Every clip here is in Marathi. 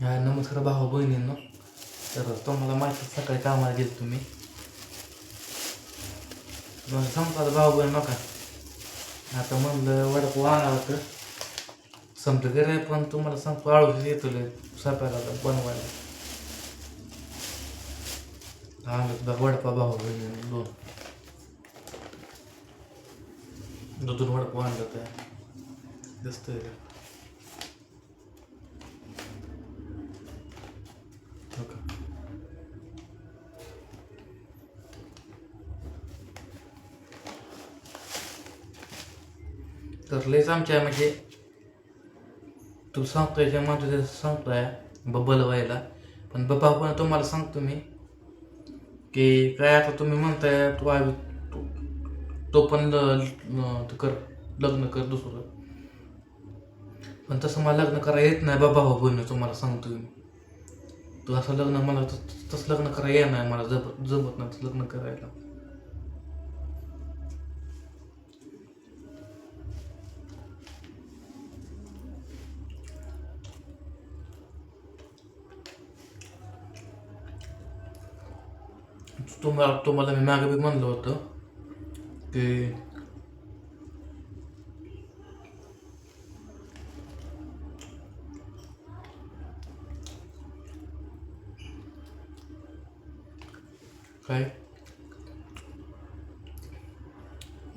हा नमस्कार भाऊ बहिणींनो. तर तुम्हाला माहिती सकाळी कामाला गेलो तुम्ही संपला भाऊ बहीण नका. आता म्हणलं वडापाव आणा तर. संपलं गेलं पण तुम्हाला सांगतो आळूच येतो लय सापायला बनवायला. आणलं वडापाव भाऊ बहिणी दोन. दोन वडापाव आणलं त्या दिसतंय तर लयच आमच्या म्हणजे तू सांगतोय जे म्हणतो सांगतोय बबल व्हायला. पण बाबा पण तुम्हाला सांगतो मी की काय आता तुम्ही म्हणताय तू आवी तो- तो पण कर लग्न कर दुसरं. पण तसं मला लग्न करा येत नाही बाबा हो बहिणी तुम्हाला सांगतो मी. तू असं लग्न मला तसं लग्न करायला येणार मला जब जमत नाही तसं लग्न करायला. तुम्हाला तुम्हाला मी मागे बी म्हणलं होतं की काय?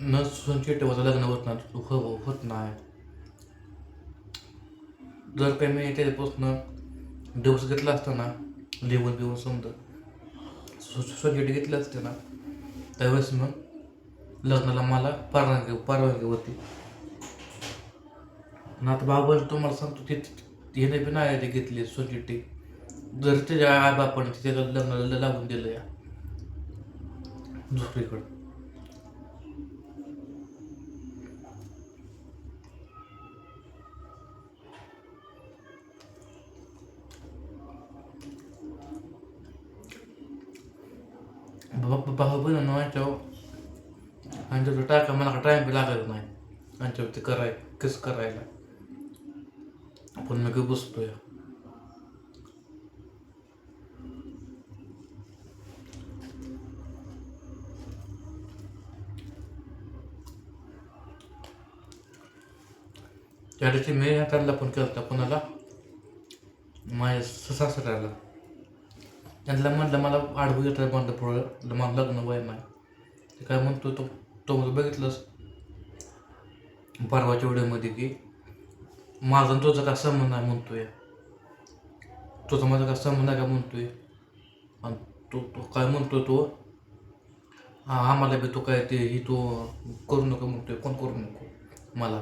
न चिटवाचं लग्न होत नाही हो- होत नाही. जर काही मी त्याच्यापासून दिवस घेतला असताना लिहून बिहून समजा सोसायटी घेतली असते ना त्यावेळेस मग लग्नाला मला परवानगी परवानगी होती. ना आता बाबा तुम्हाला सांगतो ते हिने बी नाही ते घेतली सोसायटी जर त्याच्या आई बापाने त्याच्या लग्नाला लागून दिलं या. दुसरीकडं. भाऊ बहिण यांच्यावर यांच्यावर टाका मला टाईम बी लागत नाही यांच्यावर ते कराय कसं करायला पण मी काही बसतोय त्या दिवशी मी त्यांना पण केलं होतं कोणाला माझ्या सासऱ्याला त्यांना म्हटलं मला आडवं येतं बंद पुढं मला लग्न वय माय ते काय म्हणतो तो तो मला बघितलंस? परवाच्या व्हिडिओमध्ये की माझा आणि तुझा काय संबंध आहे म्हणतोय. तुझा माझा काय संबंध आहे का म्हणतोय? आणि तो तो काय म्हणतोय तो? आम्हाला बी तो काय ते ही तो करू नको म्हणतोय कोण करू नको? मला.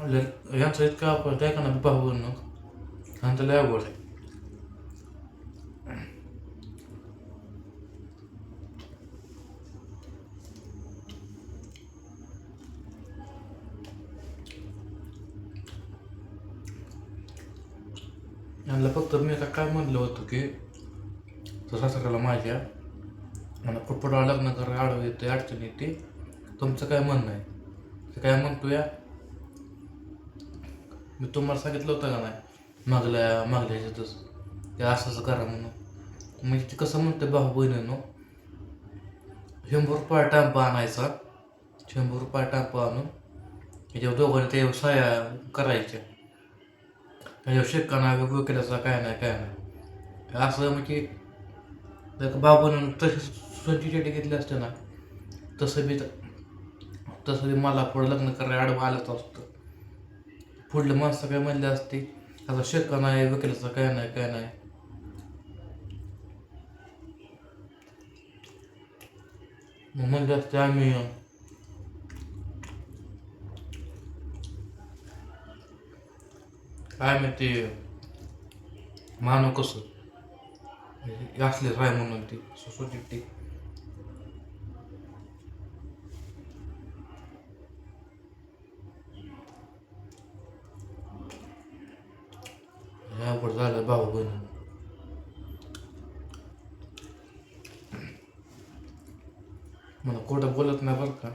ल- यांचं इतका आपण आहे का ना भाऊ आणि त्याला आवड आहे यांना फक्त मी आता काय म्हणलं होतं की सासऱ्याला माझ्या मला फुटफुटावर लग्न करायला आडवं येते अडचण येते तुमचं काय म्हणणं आहे ते काय म्हणतो या मी तुम्हाला सांगितलं होतं का नाही? मागल्या मागल्या ह्याच्यातच. ते असं असं करा म्हणून. म्हणजे ते कसं म्हणते भाऊ बहिणीनो शंभर रुपया टांपा आणायचा. शंभर रुपया टांपा आणून त्याच्यावर दोघांनी ते साया करायच्या त्याच्यावर शिक्काना वेगवेगळं केल्याचा काय नाही काय नाही. असं म्हणजे जर बाबून तशी स्वतःची चेटी घेतली असते ना तसं बी तसं बी मला पुढं लग्न करायला आडवा आलंच असतं. पुढलं माणसं काय म्हणले असते आता शिक्का नाही वकिलाचा काय नाही काय नाही मग म्हणले असते आम्ही काय माहिती मानव कसं हे असले राय म्हणून ती सोसायटी ती हे अवघड झालं भाऊ बहिणी मला खोटं बोलत नाही बरं का.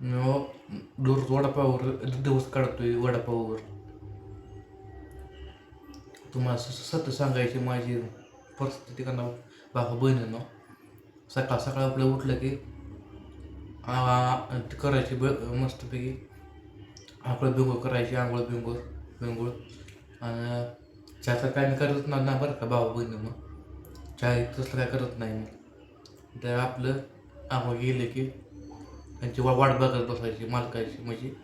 मी हो, दूर वडापाववर दिवस काढतोय वडापाववर. तुम्हाला स- सत्य सांगायची माझी परिस्थिती का बाबा बहिणीनं सकाळ सकाळ आपलं उठलं की करायची ब मस्तपैकी आंघोळ बिंगोळ करायची आंघोळ बिंगोळ बिंगोळ. आणि चहाचा काय मी करत नाही ना बरं का भाऊ बहिणीनं चहा तसलं काय करत नाही मग तर आपलं आम्हा गेले की त्यांची वा वाट बघत बसायची मालकाची म्हणजे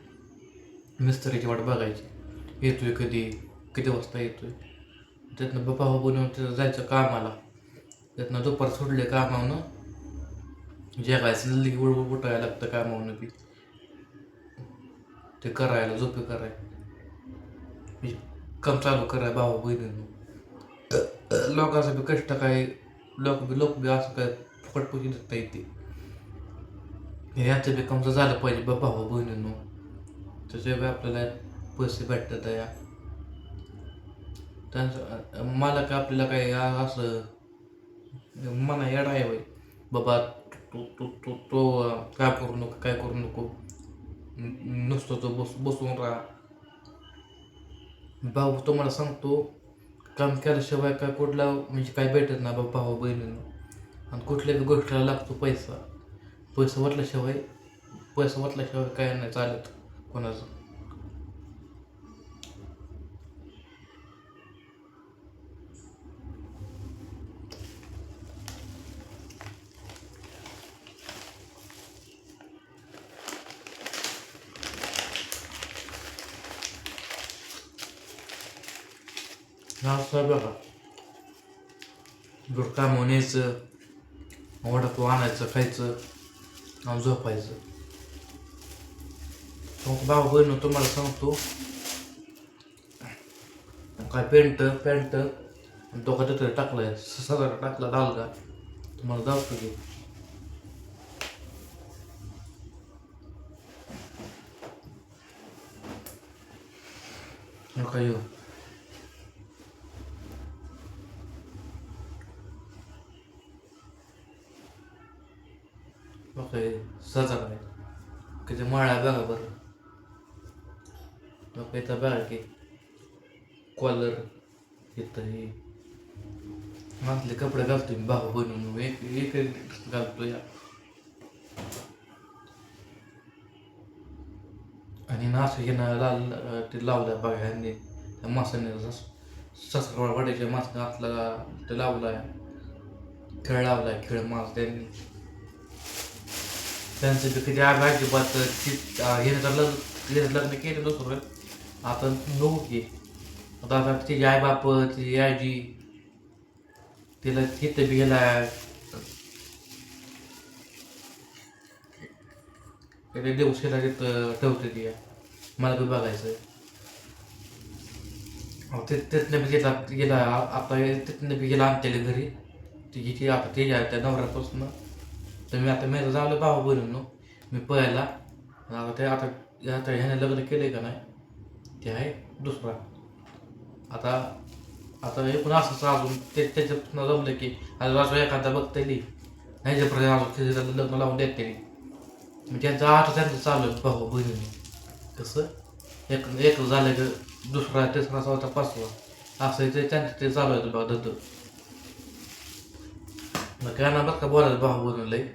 मिस्त्रीची वाट बघायची. येतोय कधी? किती वाजता येतोय? त्यातनं बाबा हो त्याचं तिथं जायचं कामाला. त्यातनं दुपार सोडले कामावनं. जेवायचं नल्ली की उड उठायला लागतं कामावनं बी. ते करायला झोपे करायला. म्हणजे काम चालू कराय भावा बहिणीनं. लोकांचं बी कष्ट काय लोक बी लोक बी असं काय फुकट पैसे देता येते यांचं बी कामचं झालं पाहिजे बाबा हो बहिणीनं. त्याच्या बी आपल्याला पैसे भेटतात या त्यांचं मला काय आपल्याला काय असं मना येडा आहे बाई. बाबा तो तो तो तो काय करू नको काय करू नको. नुसतं तो बस बसून राहा. भाऊ तुम्हाला सांगतो काम केल्याशिवाय काय कुठला म्हणजे काय भेटत नाही बाबा भाऊ बहिणीनं. आणि कुठल्याही गोष्टीला लागतो पैसा. पैसा वाटल्याशिवाय पैसा वाटल्याशिवाय काय नाही चालत कोणाचं. असं बघा दूर कामावर न्यायचं वडापाव आणायचं खायचं आणि झोपायचं. मग बाबा बहिण तुम्हाला सांगतो. काय पेंट पॅन्ट दोघा तिथे टाकलाय सगळा टाकला दालगा. तुम्हाला दाखवतो की नका येऊ बघा हे सजा काय किती माळा बघा बरं. मग इथं बघा की कॉलर इथं हे. मातले कपडे घालतोय मी भाऊ बनवून. एक एक एक घालतो या आणि नास हे लाल ते लावलं बघा त्या मासाने ससरा वाटायच्या मासने आतला ते लावलाय. खेळ लावलाय खेळ मास त्यांनी त्यांचं बी कधी आग अजिबात चित हे तर लग्न लग्न केलं दुसरं आता नको की. आता आता तिची आई बाप तिची आजी तिला तिथं बी गेला. कधी दिवशीला ठेवते ती. मला बी बघायचं ते तिथनं बी गेला गेला आता तिथनं बी गेला आमच्या घरी. तिची ती आता ते त्या नवऱ्यापासून. तर मी आता मी झालं भाऊ बनवून मी पळायला आता ते आता आता ह्याने लग्न केलंय का नाही? ते आहे दुसरा. आता आता एकूण असंच अजून ते त्याच्यापासून जमलं की आता असं एखादा बघतली ह्याच्यापर्यंत अजून त्याचं लग्न लावून देत तरी मग त्यांचं आता त्यांचं चालू आहे भाऊ बहिणी कसं? एक एक झालं की दुसरा तिसरा चौथा पाचवा. असं ते त्यांचं ते चालू आहे बघा दत्त. मग काय ना बरं का बोलायचं भाऊ बनवलंय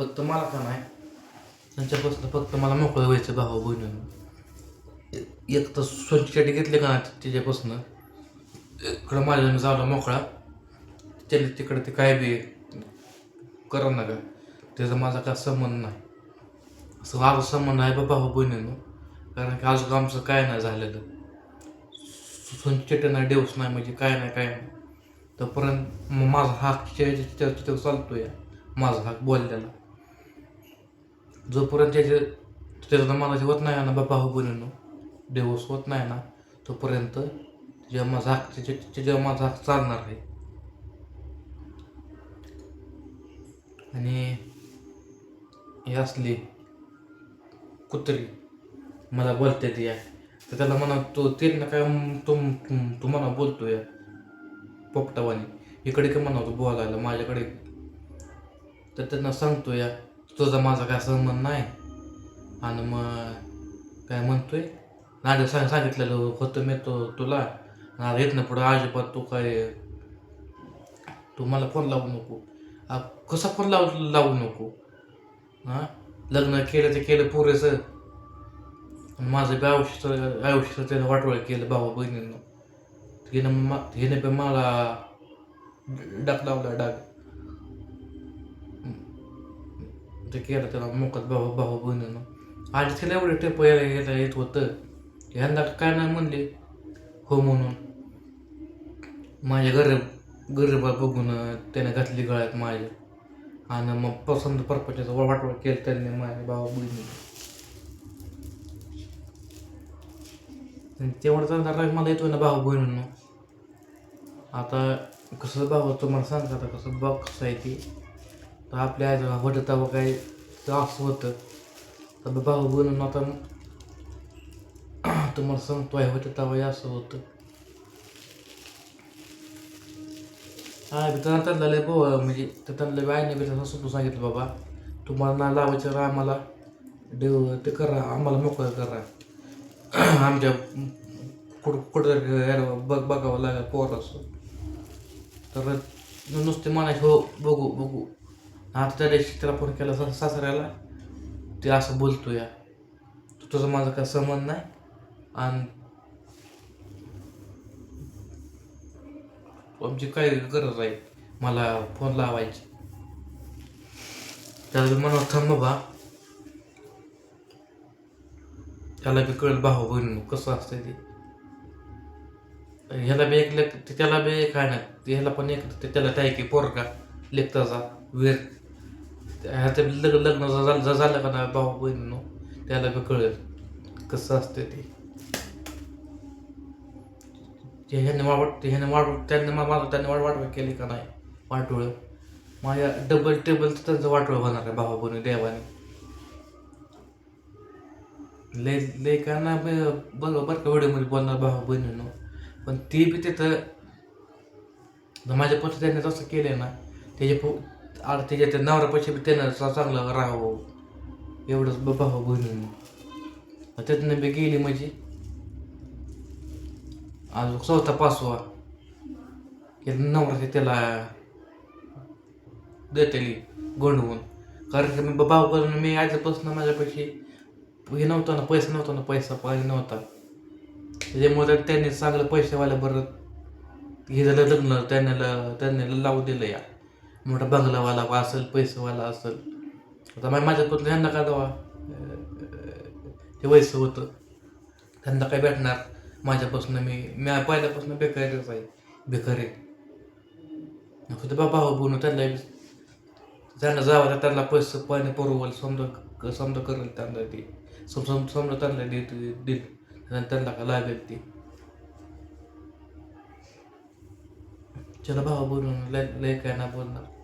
फक्त मला का नाही? त्यांच्यापासून फक्त मला मोकळं व्हायचं भाऊ बहिणीनं. एक तर स्वच्छसाठी घेतले का नाही त्याच्यापासून इकडं माझ्या झाला मोकळा. त्याला तिकडं ते काय बी करा ना का त्याचा माझा काय संबंध नाही. असं माझा संबंध आहे बाबा भाऊ बहिणीनं. कारण की आज आमचं काय नाही झालेलं. संचिट नाही नाही म्हणजे काय नाही काय नाही. तोपर्यंत माझा हाक चालतो या माझा हाक बोललेला. जोपर्यंत त्याचे त्याचं जमानाचे होत नाही ना बाबा भाऊ हो बहिणीनं. दिवस होत नाही ना तोपर्यंत जेव्हा माझा हाक त्याच्या जेव्हा माझा हाक चालणार आहे आणि हे असली कुत्री मला बोलते ती या. तर त्याला म्हणा तो ते ना काय तुम तू म्हणा बोलतो या पोपटावानी. इकडे काय म्हणा तू बोलायला माझ्याकडे. तर त्यांना सांगतो या तुझा माझा काय संबंध नाही. आणि मग काय म्हणतोय? नाडे सांग सांगितलेलं होतं मी तो तुला. ना येत ना पुढं अजिबात तू काय तू मला फोन लावू नको. कसा फोन लाव लावू नको? हां? लग्न केलं ते केलं पुरेसं माझं बी आयुष्य आयुष्य त्यानं वाटवळ केलं भावा बहिणीनं. हिनं मा हिने बी मला डाक लावला डाग. ते केलं त्याला मोकत भाऊ भाऊ बहिणीनं. आधी तिला एवढे टेप यायला यायला येत होतं. ह्यांना काय नाही म्हणले. हो म्हणून. माझ्या गरीब गरीबा बघून त्याने घातली गळ्यात माझ्या आणि मग पसंत परपंचा वाटवड केलं त्यांनी माझ्या भावा बहिणी तेवढं चालणार राग मला येतो ना भाऊ बहिणींनो. आता कसं भाऊ तुम्हाला सांगता आता कसं बघ कसं आहे ती. तर आपल्या आईचं वडत व काही असं होतं. तर भाऊ बनून आता तुम्हाला सांगतो आहे होतं तेव्हा असं होतं. हा त्यांना त्यांना लय भाऊ म्हणजे ते त्यांना आईने बी तसं सांगितलं बाबा. तुम्हाला ना लावायचं राहा आम्हाला देव ते करा आम्हाला मोकळं करा. आमच्या कुठं कुठं बघ बघावं लागेल पोर असं तर नुसते म्हणायचे हो बघू बघू. आता त्या दिवशी त्याला फोन केला सा सासऱ्याला. ते असं बोलतो या तुझं माझं काय संबंध नाही. आणि आमची काय गरज आहे. मला फोन लावायची. त्याला बी म्हणा थांब बा. त्याला बी कळेल भाऊ बहीण कसं असतं ते? ह्याला बी एक लेख ते त्याला बी काय नाही ते ह्याला पण एक त्याला काय की पोरगा लेखताचा वेळ ह्याचं लग्न लग्न झालं झालं का नाही भाऊ बहिणीनो त्याला बी कळेल कसं असते ते. ह्याने वाट ह्याने वाढ त्यांनी मला माझं त्यांनी वाट वाटवं केली का नाही? वाटोळं. माझ्या डबल टेबल त्यांचं वाटोळं होणार आहे भावा बहिणी देवाने. लय लय का ना बरं बरं का व्हिडिओमध्ये बोलणार भावा बहिणीनं? पण ते बी तिथं माझ्या पत्र त्यांनी तसं केलं ना त्याचे पो अरे त्याच्या त्या बी त्यानं चांगलं राहावं. एवढंच ब- भावा बहिणीनं त्यातनं बी गेली म्हणजे अजून चौथा पाचवा. नवरा त्याला देतेली गोंडवून. कारण की मी भाऊ करून मी आजपासून माझ्यापाशी हे नव्हतं ना पैसा नव्हता ना पैसा पाहिजे नव्हता. त्याच्यामुळे त्यांनी चांगलं पैसेवाल्या बरं हे झालं लग्न त्यांना त्यांना त्यांनी लावू दिलं या. मोठा बंगलावाला असेल पैसेवाला असेल. आता मा- माझ्यापासून ह्यांना का दवा? ते वयचं होतं. त्यांना काय भेटणार? माझ्यापासून मी मी पहिल्यापासून बेकारीच आहे. बेकारी फक्त बाबा हो बोलून त्यांना त्यांना जावं तर त्यांना पैसे पाणी पुरवल समजा समजा करेल त्यांना ते. सम समजा त्यांना देत देईल. आणि त्यांना का लागेल ते? चला भावा बोलून